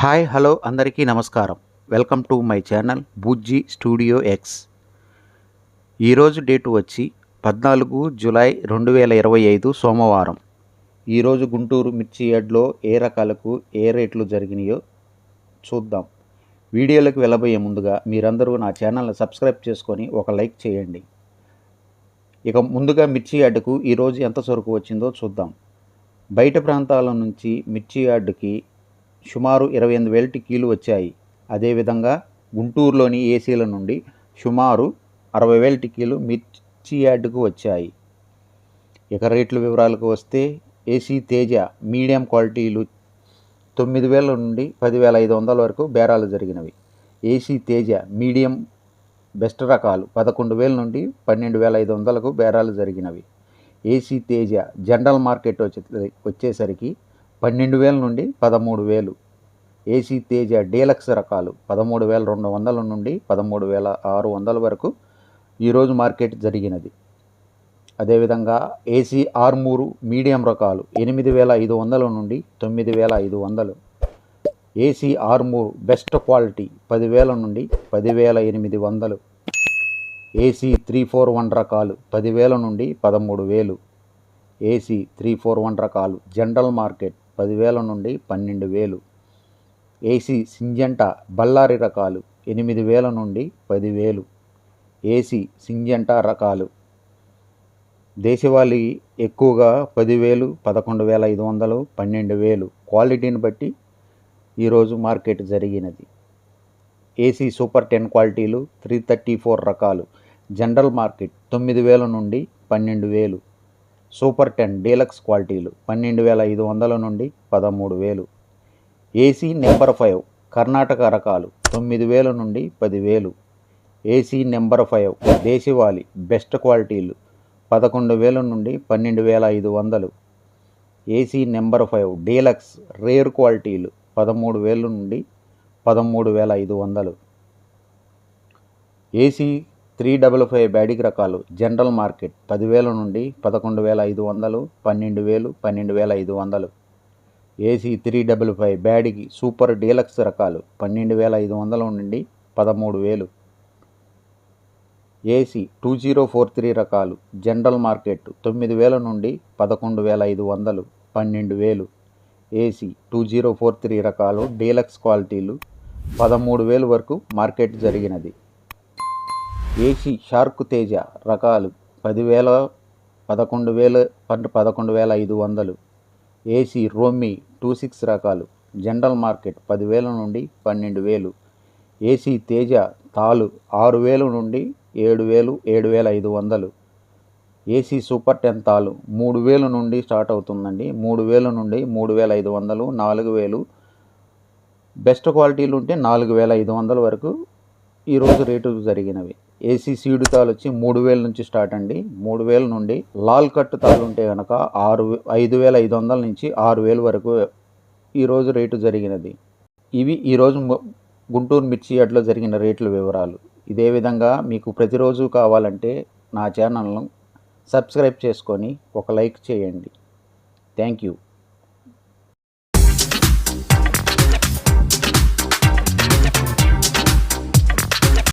Hi hello అందరికీ నమస్కారం. Welcome to my channel Bujji studio X. ఈరోజు డేటు వచ్చి పద్నాలుగు జులై రెండు వేల ఇరవై ఐదు సోమవారం. ఈరోజు గుంటూరు మిర్చి యార్డ్లో ఏ రకాలకు ఏ రేట్లు జరిగినాయో చూద్దాం. వీడియోలకు వెళ్ళబోయే ముందుగా మీరందరూ నా ఛానల్ని సబ్స్క్రైబ్ చేసుకొని ఒక లైక్ చేయండి. ఇక ముందుగా మిర్చి యార్డుకు ఈరోజు ఎంత సరుకు వచ్చిందో చూద్దాం. బయట ప్రాంతాల నుంచి మిర్చి యార్డుకి సుమారు ఇరవై ఎనిమిది వేల టిక్కీలు వచ్చాయి. అదేవిధంగా గుంటూరులోని ఏసీల నుండి సుమారు అరవై వేల టిక్కీలు మిర్చి యార్డుకు వచ్చాయి. ఇక రేట్ల వివరాలకు వస్తే ఏసీ తేజ మీడియం క్వాలిటీలు తొమ్మిది వేల నుండి పదివేల ఐదు వందల వరకు బేరాలు జరిగినవి. ఏసీ తేజ మీడియం బెస్ట్ రకాలు పదకొండు వేల నుండి పన్నెండు వేల ఐదు వందలకు బేరాలు జరిగినవి. ఏసీ తేజ జనరల్ మార్కెట్ వచ్చే వచ్చేసరికి పన్నెండు వేల నుండి పదమూడు వేలు. ఏసీ తేజ డీలక్స్ రకాలు పదమూడు వేల రెండు వందల నుండి పదమూడు వేల ఆరు వందల వరకు ఈరోజు మార్కెట్ జరిగినది. అదేవిధంగా ఏసీ ఆర్మూరు మీడియం రకాలు ఎనిమిది వేల ఐదు వందల నుండి తొమ్మిది వేల ఐదు వందలు. ఏసీ ఆర్మూరు బెస్ట్ క్వాలిటీ పదివేల నుండి పదివేల ఎనిమిది వందలు. ఏసీ త్రీ ఫోర్ వన్ రకాలు పదివేల నుండి పదమూడు వేలు. ఏసీ త్రీ ఫోర్ వన్ రకాలు జనరల్ మార్కెట్ పదివేల నుండి పన్నెండు వేలు. ఏసీ సింజంటా బళ్ళారి రకాలు ఎనిమిది వేల నుండి పదివేలు ఏసీ సింజంటా రకాలు. దేశవాళీ ఎక్కువగా పదివేలు పదకొండు వేల ఐదు వందలు పన్నెండు వేలు. క్వాలిటీని బట్టి ఈరోజు మార్కెట్ జరిగినది. ఏసీ సూపర్ టెన్ క్వాలిటీలు త్రీ థర్టీ ఫోర్ రకాలు. జనరల్ మార్కెట్ తొమ్మిది వేల నుండి పన్నెండు వేలు. సూపర్ టెన్ డీలక్స్ క్వాలిటీలు పన్నెండు వేల ఐదు వందల నుండి పదమూడు వేలు. ఏసీ నెంబర్ ఫైవ్ కర్ణాటక రకాలు తొమ్మిది వేల నుండి పదివేలు ఏసీ నెంబర్ ఫైవ్ దేశవాళి బెస్ట్ క్వాలిటీలు పదకొండు వేల నుండి పన్నెండు వేల ఐదు వందలు. AC number five deluxe rare క్వాలిటీలు పదమూడు వేల నుండి పదమూడు వేల ఐదు వందలు. ఏసీ త్రీ డబల్ ఫైవ్ బ్యాడిక్ రకాలు. జనరల్ మార్కెట్ పదివేల నుండి పదకొండు వేల ఐదు వందలు పన్నెండు వేలు పన్నెండు వేల ఐదు వందలు. ఏసీ త్రీ డబల్ ఫైవ్ బ్యాడికి సూపర్ డీలక్స్ రకాలు పన్నెండు వేల ఐదు వందల నుండి పదమూడు వేలు. AC two zero four three రకాలు జనరల్ మార్కెట్ తొమ్మిది వేల నుండి పదకొండు వేల ఐదు వందలు పన్నెండు వేలు. AC two zero four three రకాలు డీలక్స్ క్వాలిటీలు పదమూడు వేలు వరకు మార్కెట్ జరిగినది. ఏసీ షార్క్ తేజ రకాలు పదివేల పదకొండు వేల పదకొండు వేల ఐదు వందలు. ఏసీ రోమి టూ సిక్స్ రకాలు జనరల్ మార్కెట్ పదివేల నుండి పన్నెండు వేలు. ఏసీ తేజ తాలు ఆరు వేలు నుండి ఏడు వేలు ఏడు వేల ఐదు వందలు. ఏసీ సూపర్ టెన్ తాలు మూడు వేలు నుండి స్టార్ట్ అవుతుందండి. మూడు వేల నుండి మూడు వేల ఐదు వందలు నాలుగు వేలు. బెస్ట్ క్వాలిటీలు ఉంటే నాలుగు వేల ఐదు వందల వరకు ఈరోజు రేటు జరిగినవి. ఏసీ సీడు తాలు వచ్చి మూడు వేల నుంచి స్టార్ట్ అండి. మూడు వేల నుండి లాల్ కట్ తాలు ఉంటే కనుక ఆరు ఐదు వేల ఐదు వందల నుంచి ఆరు వేల వరకు ఈరోజు రేటు జరిగినది. ఇవి ఈరోజు గుంటూరు మిర్చి అట్లా జరిగిన రేట్ల వివరాలు. ఇదే విధంగా మీకు ప్రతిరోజు కావాలంటే నా ఛానల్ను సబ్స్క్రైబ్ చేసుకొని ఒక లైక్ చేయండి. Thank you.